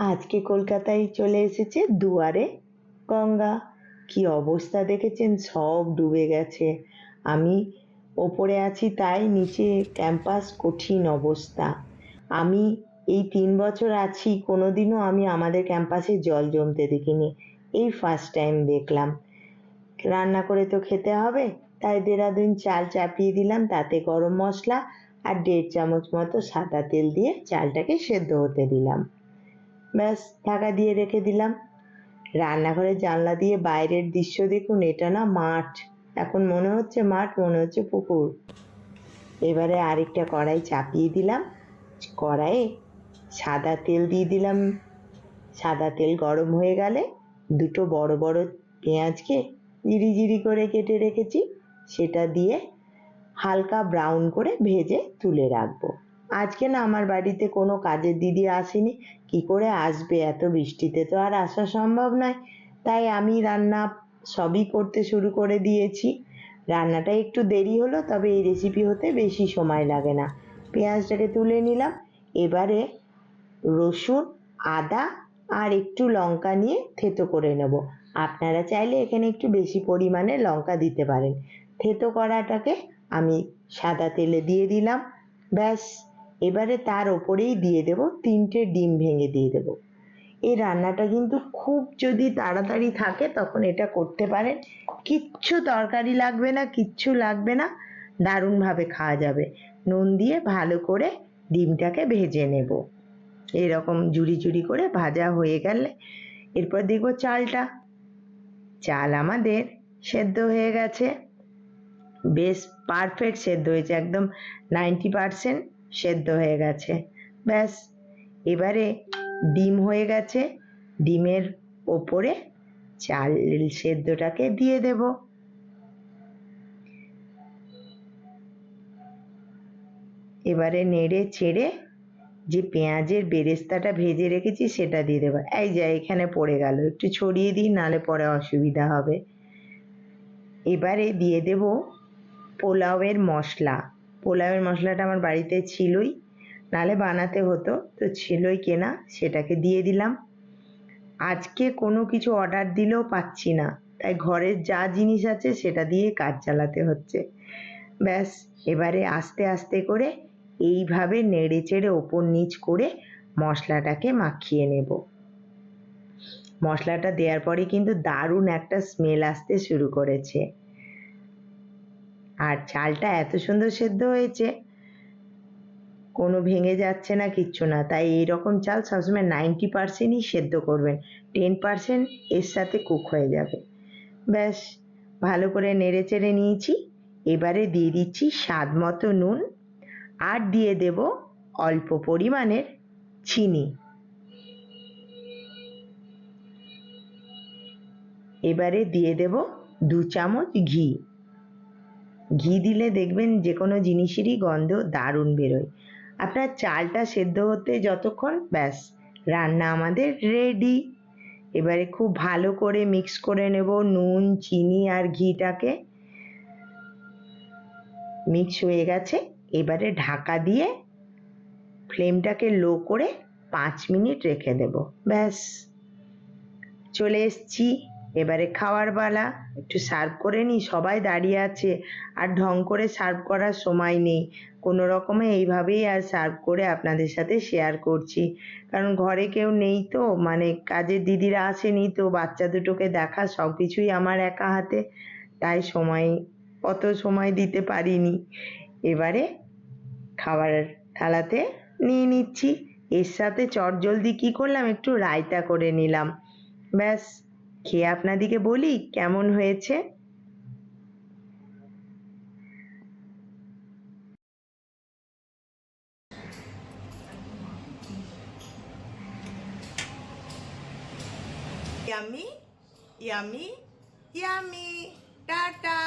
আজকে কলকাতায় চলে এসেছে দুয়ারে গঙ্গা। কি অবস্থা দেখেছেন? সব ডুবে গেছে। আমি ওপরে আছি তাই নিচে ক্যাম্পাস কঠিন অবস্থা। আমি এই তিন বছর আছি, কোনোদিনও আমি আমাদের ক্যাম্পাসে জল জমতে দেখিনি। এই ফার্স্ট টাইম দেখলাম। রান্না করে তো খেতে হবে, তাই দেরাদুন চাল চাপিয়ে দিলাম, তাতে গরম মশলা আর দেড় চামচ মতো সাদা তেল দিয়ে চালটাকে সেদ্ধ হতে দিলাম। ব্যাস ঢাকা দিয়ে রেখে দিলাম। রান্নাঘরের জানলা দিয়ে বাইরের দৃশ্য দেখুন, এটা না মাঠ। এখন মনে হচ্ছে মাঠ, মনে হচ্ছে পুকুর। এবারে আরেকটা কড়াই চাপিয়ে দিলাম। কড়াইয়ে সাদা তেল দিয়ে দিলাম। সাদা তেল গরম হয়ে গেলে দুটো বড় বড় পেঁয়াজকে জিরি জিরি করে কেটে রেখেছি। সেটা দিয়ে হালকা ব্রাউন করে ভেজে তুলে রাখব। আজকে না আমার বাড়িতে কোনো কাজের দিদি আসেনি। কি করে আসবে? এত বৃষ্টিতে তো আর আসা সম্ভব নয়। তাই আমি রান্না সবই করতে শুরু করে দিয়েছি। রান্নাটা একটু দেরি হলো, তবে এই রেসিপি হতে বেশি সময় লাগে না। পেঁয়াজটাকে তুলে নিলাম। এবারে রসুন, আদা আর একটু লঙ্কা নিয়ে থেতো করে নেব। আপনারা চাইলে এখানে একটু বেশি পরিমাণে লঙ্কা দিতে পারেন। থেতো করাটাকে আমি সাদা তেলে দিয়ে দিলাম। ব্যাস। এবারে তার ওপরেই দিয়ে দেব তিনটে ডিম ভেঙে দিয়ে দেব। এই রান্নাটা কিন্তু খুব যদি তাড়াতাড়ি থাকে তখন এটা করতে পারেন। কিচ্ছু তরকারি লাগবে না, কিচ্ছু লাগবে না, দারুণভাবে খাওয়া যাবে। নুন দিয়ে ভালো করে ডিমটাকে ভেজে নেব। এরকম জুড়ি জুড়ি করে ভাজা হয়ে গেলে এরপর দেখব চালটা। চাল আমাদের সেদ্ধ হয়ে গেছে। বেশ পারফেক্ট সেদ্ধ হয়েছে, একদম নাইনটি পারসেন্ট সেদ্ধ হয়ে গেছে। ব্যাস, এবারে ডিম হয়ে গেছে। ডিমের ওপরে চাল সেদ্ধটাকে দিয়ে দেব। এবারে নেড়ে ছেড়ে যে পেঁয়াজের বেরেস্তাটা ভেজে রেখেছি সেটা দিয়ে দেবো। এই যা, এখানে পড়ে গেল। একটু ছড়িয়ে দিই, নালে পরে অসুবিধা হবে। এবারে দিয়ে দেব পোলাওয়ের মশলা। পোলাওয়ের মশলাটা আমার বাড়িতে ছিলই, নালে বানাতে হতো, তো ছিলই কেনা, সেটাকে দিয়ে দিলাম। আজকে কোনো কিছু অর্ডার দিলেও পাচ্ছি না, তাই ঘরের যা জিনিস আছে সেটা দিয়ে কাজ চালাতে হচ্ছে। ব্যাস, এবারে আস্তে আস্তে করে এইভাবে নেড়ে চেড়ে ওপর নিচ করে মশলাটাকে মাখিয়ে নেব। মশলাটা দেওয়ার পরে কিন্তু দারুণ একটা স্মেল আসতে শুরু করেছে। আর চালটা এত সুন্দর সেদ্ধ হয়েছে, কোনো ভেঙে যাচ্ছে না, কিচ্ছু না। তাই এইরকম চাল সবসময় নাইনটি পারসেন্টই সেদ্ধ করবেন। টেন পারসেন্ট এর সাথে কুক হয়ে যাবে। ব্যাস, ভালো করে নেড়ে চেড়ে নিয়েছি। এবারে দিয়ে দিচ্ছি স্বাদ মতো নুন আর দিয়ে দেব অল্প পরিমাণের চিনি। এবারে দিয়ে দেব দু চামচ ঘি। ঘি দিলে দেখবেন যে কোনো জিনিসেরই গন্ধ দারুণ বেরোয়। আপনার চালটা সেদ্ধ হতে যতক্ষণ, ব্যাস, রান্না আমাদের রেডি এবারে খুব ভালো করে মিক্স করে নেব নুন, চিনি আর ঘিটাকে। মিক্স হয়ে গেছে, এবারে ঢাকা দিয়ে ফ্লেমটাকে লো করে পাঁচ মিনিট রেখে দেব, ব্যাস। চলে এসছি। এবারে খাওয়ার বেলা একটু সার্ভ করে নিই সবাই দাঁড়িয়ে আছে। আর ঢং করে সার্ভ করার সময় নেই। কোনো রকমে এইভাবেই আর সার্ভ করে আপনাদের সাথে শেয়ার করছি। কারণ ঘরে কেউ নেই তো মানে কাজের দিদিরা আসেনি তো, বাচ্চা দুটোকে দেখা সব কিছুই আমার একা হাতে। তাই সময়, অত সময় দিতে পারিনি। এবারে খাবার থালাতে নিয়ে নিচ্ছি। এর সাথে চটজলদি কী করলাম? একটু রায়তা করে নিলাম। ব্যাস। খেয়ে আপনাদিকে বলি? কেমন হয়েছে? Yummy yummy yummy tata